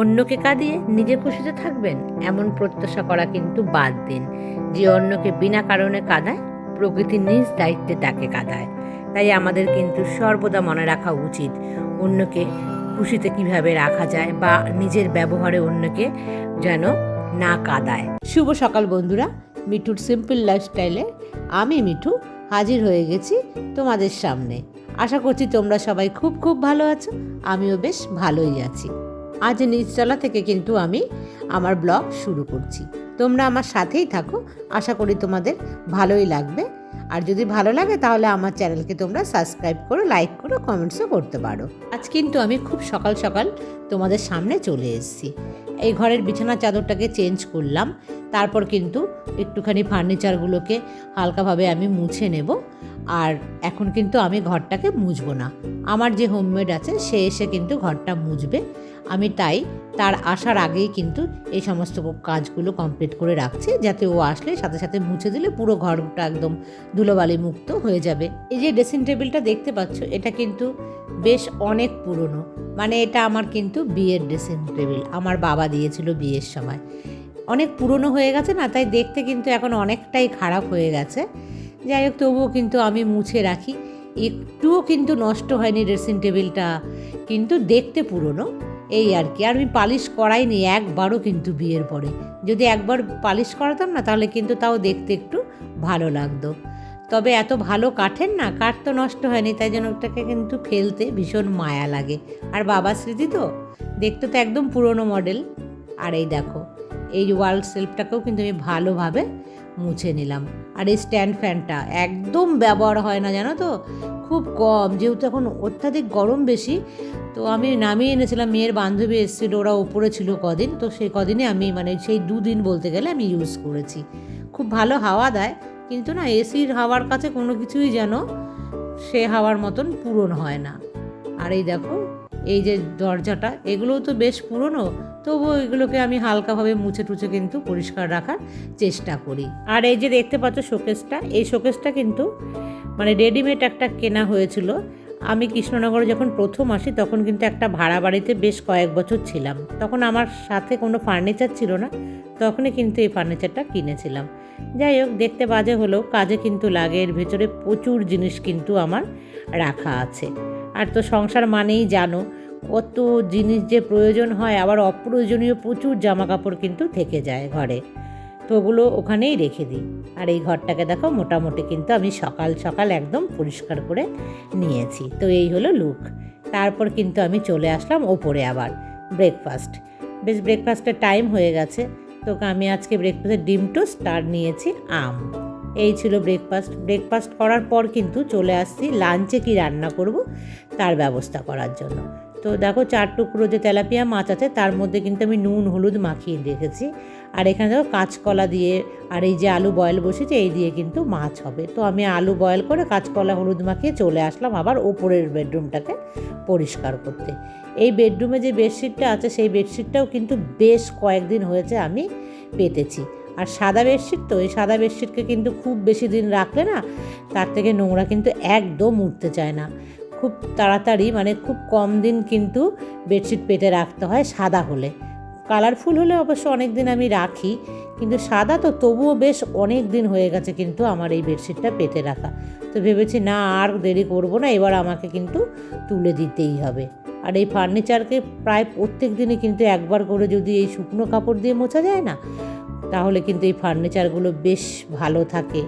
অন্যকে কাঁদিয়ে নিজে খুশিতে থাকবেন, এমন প্রত্যাশা করা কিন্তু বাদ দিন। যে অন্যকে বিনা কারণে কাঁদায়, প্রকৃতি নিজ দায়িত্বে তাকে কাঁদায়। তাই আমাদের কিন্তু সর্বদা মনে রাখা উচিত, অন্যকে খুশিতে কীভাবে রাখা যায় বা নিজের ব্যবহারে অন্যকে যেন না কাঁদায়। শুভ সকাল বন্ধুরা, মিঠুর সিম্পল লাইফস্টাইলে আমি মিঠু হাজির হয়ে গেছি তোমাদের সামনে। আশা করছি তোমরা সবাই খুব খুব ভালো আছো, আমিও বেশ ভালোই আছি। আজ নিচতলা থেকে কিন্তু আমি আমার ব্লগ শুরু করছি। তোমরা আমার সাথেই থাকো। আশা করি তোমাদের ভালোই লাগবে। আর যদি ভালো লাগে তাহলে আমার চ্যানেলকে তোমরা সাবস্ক্রাইব করো, লাইক করো, কমেন্টসও করতে পারো। আজ কিন্তু আমি খুব সকাল সকাল তোমাদের সামনে চলে এসেছি। এই ঘরের বিছানা চাদরটাকে চেঞ্জ করলাম। তারপর কিন্তু একটুখানি ফার্নিচারগুলোকে হালকাভাবে আমি মুছে নেব। আর এখন কিন্তু আমি ঘরটাকে মুছবো না। আমার যে হোমমেড আছে, সে এসে কিন্তু ঘরটা মুছবে। আমি তাই তার আসার আগেই কিন্তু এই সমস্ত কাজগুলো কমপ্লিট করে রাখছি, যাতে ও আসলে সাথে সাথে মুছে দিলে পুরো ঘরটা একদম ধুলোবালি মুক্ত হয়ে যাবে। এই যে ড্রেসিং টেবিলটা দেখতে পাচ্ছ, এটা কিন্তু বেশ অনেক পুরনো। মানে এটা আমার কিন্তু বিয়ের ড্রেসিং টেবিল আমার বাবা দিয়েছিল বিয়ের সময়। অনেক পুরনো হয়ে গেছে না, তাই দেখতে কিন্তু এখন অনেকটাই খারাপ হয়ে গেছে। যাই হোক, তবুও কিন্তু আমি মুছে রাখি। একটুও কিন্তু নষ্ট হয়নি ড্রেসিং টেবিলটা কিন্তু দেখতে পুরনো। এই আর কি। আর আমি পালিশ করাইনি, একবারও কিন্তু বিয়ের পরে। যদি একবার পালিশ করাতাম না, তাহলে কিন্তু তাও দেখতে একটু ভালো লাগতো। তবে এত ভালো কাঠের না, কাঠ তো নষ্ট হয়নি, তাই জন্য ওটাকে কিন্তু ফেলতে ভীষণ মায়া লাগে। আর বাবা স্মৃতি তো? দেখতে তো একদম পুরনো মডেল আর এই দেখো, এই ওয়াল সেলফটাকেও কিন্তু আমি ভালোভাবে মুছে নিলাম। আর এই স্ট্যান্ড ফ্যানটা একদম ব্যবহার হয় না, জানো তো? খুব কম, যেহেতু এখন অত্যাধিক গরম বেশি, তো আমি নামিয়ে এনেছিলাম, মেয়ের বান্ধবী এসেছিল, ওরা ওপরে ছিল কদিন, তো সেই কদিনে আমি মানে সেই দুদিন বলতে গেলে আমি ইউজ করেছি। খুব ভালো হাওয়া দেয়, কিন্তু না এসির হাওয়ার কাছে কোনো কিছুই যেন সে হাওয়ার মতন পূরণ হয় না। আর এই দেখো, এই যে দরজাটা, এগুলোও তো বেশ পুরনো তবুও এগুলোকে আমি হালকাভাবে মুছে টুছে কিন্তু পরিষ্কার রাখার চেষ্টা করি। আর এই যে দেখতে পাচ্ছ শোকেসটা, এই শোকেসটা কিন্তু মানে রেডিমেড একটা কেনা হয়েছিল। আমি কৃষ্ণনগরে যখন প্রথম আসি তখন কিন্তু একটা ভাড়া বাড়িতে বেশ কয়েক বছর ছিলাম। তখন আমার সাথে কোনো ফার্নিচার ছিল না, তখনই কিন্তু এই ফার্নিচারটা কিনেছিলাম। যাই হোক, দেখতে বাজে হলেও কাজে কিন্তু লাগে, এর ভেতরে প্রচুর জিনিস কিন্তু আমার রাখা আছে। আর তো সংসার মানেই জানো কত জিনিস যে প্রয়োজন হয়, আবার অপ্রয়োজনীয় প্রচুর জামা কাপড় কিন্তু থেকে যায় ঘরে। তো ওগুলো ওখানেই রেখে দিই। আর এই ঘরটাকে দেখো, মোটামুটি কিন্তু আমি সকাল সকাল একদম পরিষ্কার করে নিয়েছি। তো এই হলো লুক তারপর কিন্তু আমি চলে আসলাম ওপরে আবার ব্রেকফাস্ট বেশ ব্রেকফাস্টের টাইম হয়ে গেছে। তো আমি আজকে ব্রেকফাস্টের ডিম টোস্ট আর নিয়েছি আম। এই ছিল ব্রেকফাস্ট ব্রেকফাস্ট করার পর কিন্তু চলে আসছি লাঞ্চে কি রান্না করব তার ব্যবস্থা করার জন্য। তো দেখো চার টুকরো যে তেলাপিয়া মাছ আছে, তার মধ্যে কিন্তু আমি নুন, হলুদ মাখিয়ে রেখেছি। আর এখানে দেখো কাঁচকলা দিয়ে, আর এই যে আলু বয়েল বসেছে, এই দিয়ে কিন্তু মাছ হবে। তো আমি আলু বয়েল করে কাঁচকলা, হলুদ মাখিয়ে চলে আসলাম আবার ওপরের বেডরুমটাকে পরিষ্কার করতে। এই বেডরুমে যে বেডশিটটা আছে, সেই বেডশিটটাও কিন্তু বেশ কয়েকদিন হয়েছে আমি পেতেছি। আর সাদা বেডশিট তো, এই সাদা বেডশিটকে কিন্তু খুব বেশি দিন রাখলে না, তার থেকে নোংরা কিন্তু একদম উঠতে চায় না। খুব তাড়াতাড়ি মানে খুব কম দিন কিন্তু বেডশিট পেতে রাখতে হয় সাদা হলে। কালারফুল হলে অবশ্য অনেক দিন আমি রাখি, কিন্তু সাদা তো তবুও বেশ অনেক দিন হয়ে গেছে কিন্তু আমার এই বেডশিটটা পেতে রাখা। তো ভেবেছি না, আর দেরি করব না, এবার আমাকে কিন্তু তুলে দিতেই হবে। আর এই ফার্নিচারকে প্রায় প্রত্যেক দিনই কিন্তু একবার করে যদি এই শুকনো কাপড় দিয়ে মোছা যায় না তাহলে কিন্তু এই ফার্নিচারগুলো বেশ ভালো থাকে।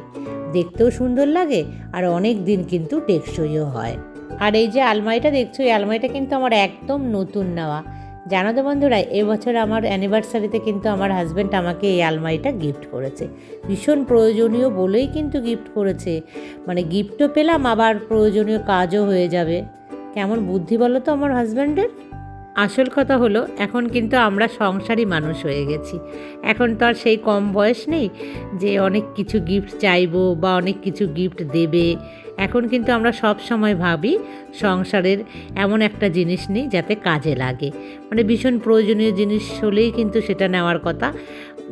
দেখতেও সুন্দর লাগে আর অনেক দিন কিন্তু টেকসইও হয়। আর এই যে আলমারিটা দেখছ, এই আলমারিটা কিন্তু আমার একদম নতুন নেওয়া। জানো তো বন্ধুরা, এবছর আমার অ্যানিভার্সারিতে কিন্তু আমার হাজব্যান্ড আমাকে এই আলমারিটা গিফট করেছে। ভীষণ প্রয়োজনীয় বলেই কিন্তু গিফট করেছে। মানে গিফটও পেলাম, আবার প্রয়োজনীয় কাজও হয়ে যাবে। কেমন বুদ্ধি বলো তো আমার হাজব্যান্ডের আসল কথা হলো, এখন কিন্তু আমরা সংসারী মানুষ হয়ে গেছি। এখন তো আর সেই কম বয়স নেই যে অনেক কিছু গিফট চাইব বা অনেক কিছু গিফট দেবে। এখন কিন্তু আমরা সব সময় ভাবি সংসারের এমন একটা জিনিস নেই যাতে কাজে লাগে। মানে ভীষণ প্রয়োজনীয় জিনিস হলেই কিন্তু সেটা নেওয়ার কথা।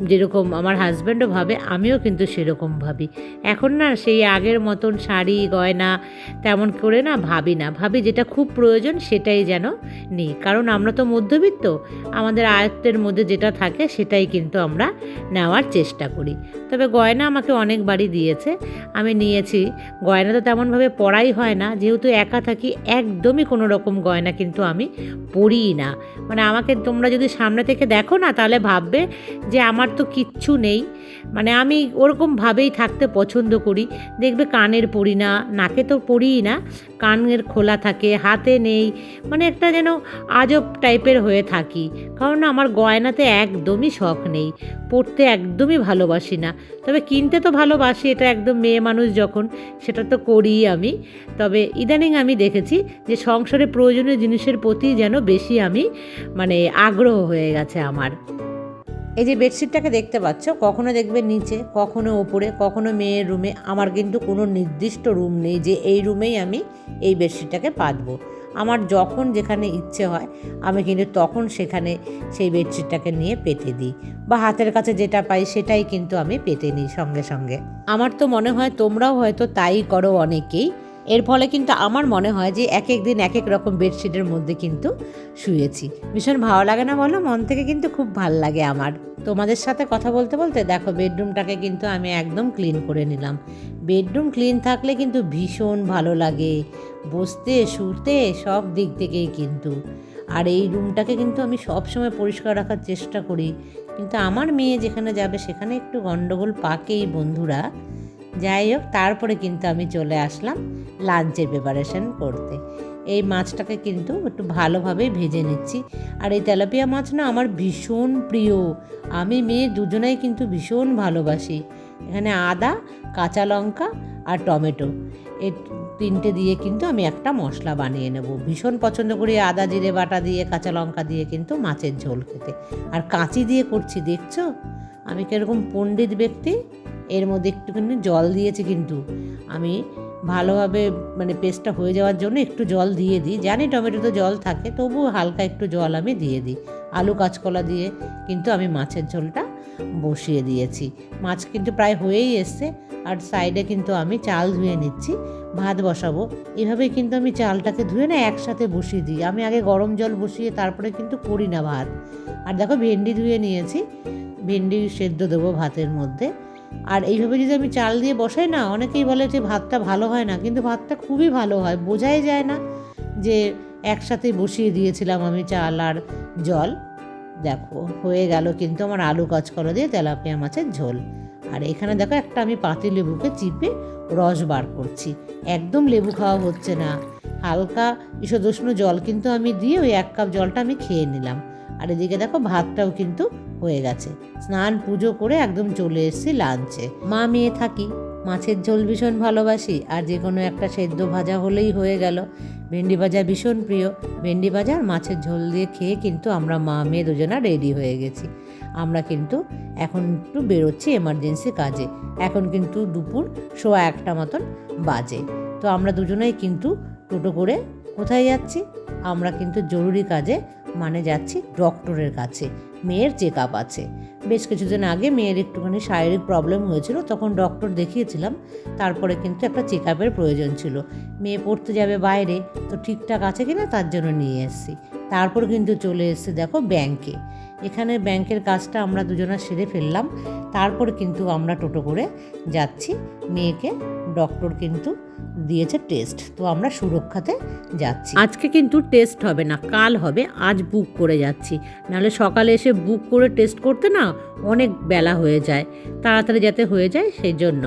যেরকম আমার হাজব্যান্ডও ভাবে, আমিও কিন্তু সেরকম ভাবি। এখন না সেই আগের মতন শাড়ি, গয়না তেমন করে না ভাবি না। ভাবি যেটা খুব প্রয়োজন সেটাই যেন নিই। কারণ আমরা তো মধ্যবিত্ত, আমাদের আয়ত্তের মধ্যে যেটা থাকে সেটাই কিন্তু আমরা নেওয়ার চেষ্টা করি। তবে গয়না আমাকে অনেকবারই দিয়েছে। আমি নিয়েছি। গয়না তো তেমনভাবে পরাই হয় না। যেহেতু একা থাকি, একদমই কোনো রকম গয়না কিন্তু আমি পরিই না। মানে আমাকে তোমরা যদি সামনে থেকে দেখো না, তাহলে ভাববে যে আমার তো কিচ্ছু নেই। মানে আমি ওরকমভাবেই থাকতে পছন্দ করি। দেখবে কানের পরি না, নাকে তো পরিই না। কানের খোলা থাকে, হাতে নেই। মানে একটা যেন আজব টাইপের হয়ে থাকি। কারণ আমার গয়নাতে একদমই শখ নেই। পড়তে একদমই ভালোবাসি না। তবে কিনতে তো ভালোবাসি, এটা একদম মেয়ে মানুষ যখন, সেটা তো করিই আমি। তবে ইদানিং আমি দেখেছি যে সংসারে প্রয়োজনীয় জিনিসের প্রতি যেন বেশি আমি মানে আগ্রহ হয়ে গেছে আমার। এই যে বেডশিটটাকে দেখতে পাচ্ছ, কখনো দেখবে নিচে, কখনো ওপরে কখনো মেয়ের রুমে। আমার কিন্তু কোনো নির্দিষ্ট রুম নেই যে এই রুমেই আমি এই বেডশিটটাকে পাতবো। আমার যখন যেখানে ইচ্ছে হয়, আমি কিন্তু তখন সেখানে সেই বেডশিটটাকে নিয়ে পেতে দিই। বা হাতের কাছে যেটা পাই সেটাই কিন্তু আমি পেতে নিই সঙ্গে সঙ্গে। আমার তো মনে হয় তোমরাও হয়তো তাই করো অনেকেই। এর ফলে কিন্তু আমার মনে হয় যে এক এক দিন এক এক রকম বেডশিটের মধ্যে কিন্তু শুয়েছি। ভীষণ ভালো লাগে না বলো? মন থেকে কিন্তু খুব ভালো লাগে আমার। তোমাদের সাথে কথা বলতে বলতে দেখো, বেডরুমটাকে কিন্তু আমি একদম ক্লিন করে নিলাম। বেডরুম ক্লিন থাকলে কিন্তু ভীষণ ভালো লাগে। বসতে, শুতে সব দিক থেকেই কিন্তু। আর এই রুমটাকে কিন্তু আমি সব সময় পরিষ্কার রাখার চেষ্টা করি। কিন্তু আমার মেয়ে যেখানে যাবে সেখানে একটু গণ্ডগোল পাকেই বন্ধুরা। যাই হোক, তারপরে কিন্তু আমি চলে আসলাম লাঞ্চের প্রিপারেশন করতে। এই মাছটাকে কিন্তু একটু ভালোভাবেই ভেজে নিচ্ছি। আর এই তেলাপিয়া মাছ না আমার ভীষণ প্রিয়। আমি মেয়ে দুজনেই কিন্তু ভীষণ ভালোবাসি। এখানে আদা, কাঁচা লঙ্কা আর টমেটো। এই তিনটে দিয়ে কিন্তু আমি একটা মশলা বানিয়ে নেব। ভীষণ পছন্দ করি আদা জিরে বাটা দিয়ে, কাঁচা লঙ্কা দিয়ে কিন্তু মাছের ঝোল খেতে। আর কাঁচি দিয়ে করছি, দেখছ? আমি কীরকম পণ্ডিত ব্যক্তি। এর মধ্যে একটুখানি জল দিয়েছি কিন্তু। আমি ভালোভাবে মানে পেস্টটা হয়ে যাওয়ার জন্য একটু জল দিয়ে দিই। জানি টমেটোতে জল থাকে, তবুও হালকা একটু জল আমি দিয়ে দিই। আলু কাঁচকলা দিয়ে কিন্তু আমি মাছের ঝোলটা বসিয়ে দিয়েছি। মাছ কিন্তু প্রায় হয়েই এসছে, আর সাইডে কিন্তু আমি চাল ধুয়ে নিচ্ছি, ভাত বসাবো। এভাবেই কিন্তু আমি চালটাকে ধুয়ে না একসাথে বসিয়ে দিই। আমি আগে গরম জল বসিয়ে তারপরে কিন্তু করি না ভাত। আর দেখো ভেন্ডি ধুয়ে নিয়েছি, ভেন্ডি সেদ্ধ দেবো ভাতের মধ্যে। আর এইভাবে যদি আমি চাল দিয়ে বসাই না, অনেকেই বলে যে ভাতটা ভালো হয় না, কিন্তু ভাতটা খুবই ভালো হয়। বোঝাই যায় না যে একসাথে বসিয়ে দিয়েছিলাম আমি চাল আর জল। দেখো, হয়ে গেল কিন্তু আমার আলু কাঁচকলা দিয়ে তেলাপিয়া মাছের ঝোল। আর এখানে দেখো একটা আমি পাতি লেবুকে চিপে রস বার করছি। একদম লেবু খাওয়া হচ্ছে না। হালকা ঈষদুষ্ণ জল কিন্তু আমি দিয়ে ওই এক কাপ জলটা আমি খেয়ে নিলাম। আর এদিকে দেখো ভাতটাও কিন্তু হয়ে গেছে। স্নান, পুজো করে একদম চলে এসেছি লাঞ্চে মা মেয়ে থাকি, মাছের ঝোল ভীষণ ভালোবাসি আর যে কোনো একটা সেদ্ধ ভাজা হলেই হয়ে গেল। ভেন্ডি ভাজা ভীষণ প্রিয়। ভেন্ডি ভাজা আর মাছের ঝোল দিয়ে খেয়ে কিন্তু আমরা মা মেয়ে দুজনা রেডি হয়ে গেছি। আমরা কিন্তু এখন একটু বেরোচ্ছি এমার্জেন্সি কাজে। এখন কিন্তু দুপুর সোয়া একটা মতন বাজে। তো আমরা দুজনেই কিন্তু টোটো করে কোথায় যাচ্ছি? আমরা কিন্তু জরুরি কাজে মানে যাচ্ছি ডক্টরের কাছে। মেয়ের চেক আপ আছে। বেশ কিছুদিন আগে মেয়ের একটুখানি শারীরিক প্রবলেম হয়েছিল, তখন ডক্টর দেখিয়েছিলাম। তারপরে কিন্তু একটা চেক আপের প্রয়োজন ছিল। মেয়ে পড়তে যাবে বাইরে, তো ঠিকঠাক আছে কিনা তার জন্য নিয়ে এসেছি। তারপর কিন্তু চলে এসেছে দেখো ব্যাংকে। এখানে ব্যাংকের কাজটা আমরা দুজনা সেরে ফেললাম। তারপর কিন্তু আমরা টোটো করে যাচ্ছি। মেয়েকে, ডক্টর কিন্তু দিয়েছে টেস্ট, তো আমরা সুরক্ষাতে যাচ্ছি। আজকে কিন্তু টেস্ট হবে না, কাল হবে, আজ বুক করে যাচ্ছি। নাহলে সকালে এসে বুক করে টেস্ট করতে না অনেক বেলা হয়ে যায়, তাড়াতাড়ি যাতে হয়ে যায় সেই জন্য।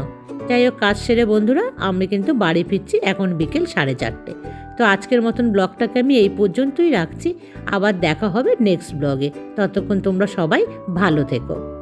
যাই হোক, কাজ সেরে বন্ধুরা, আমি কিন্তু বাড়ি ফিরছি এখন বিকেল সাড়ে চারটে। তো আজকের মতন ব্লগটাকে আমি এই পর্যন্তই রাখছি, আবার দেখা হবে নেক্সট ব্লগে। ততক্ষণ তোমরা সবাই ভালো থেকো।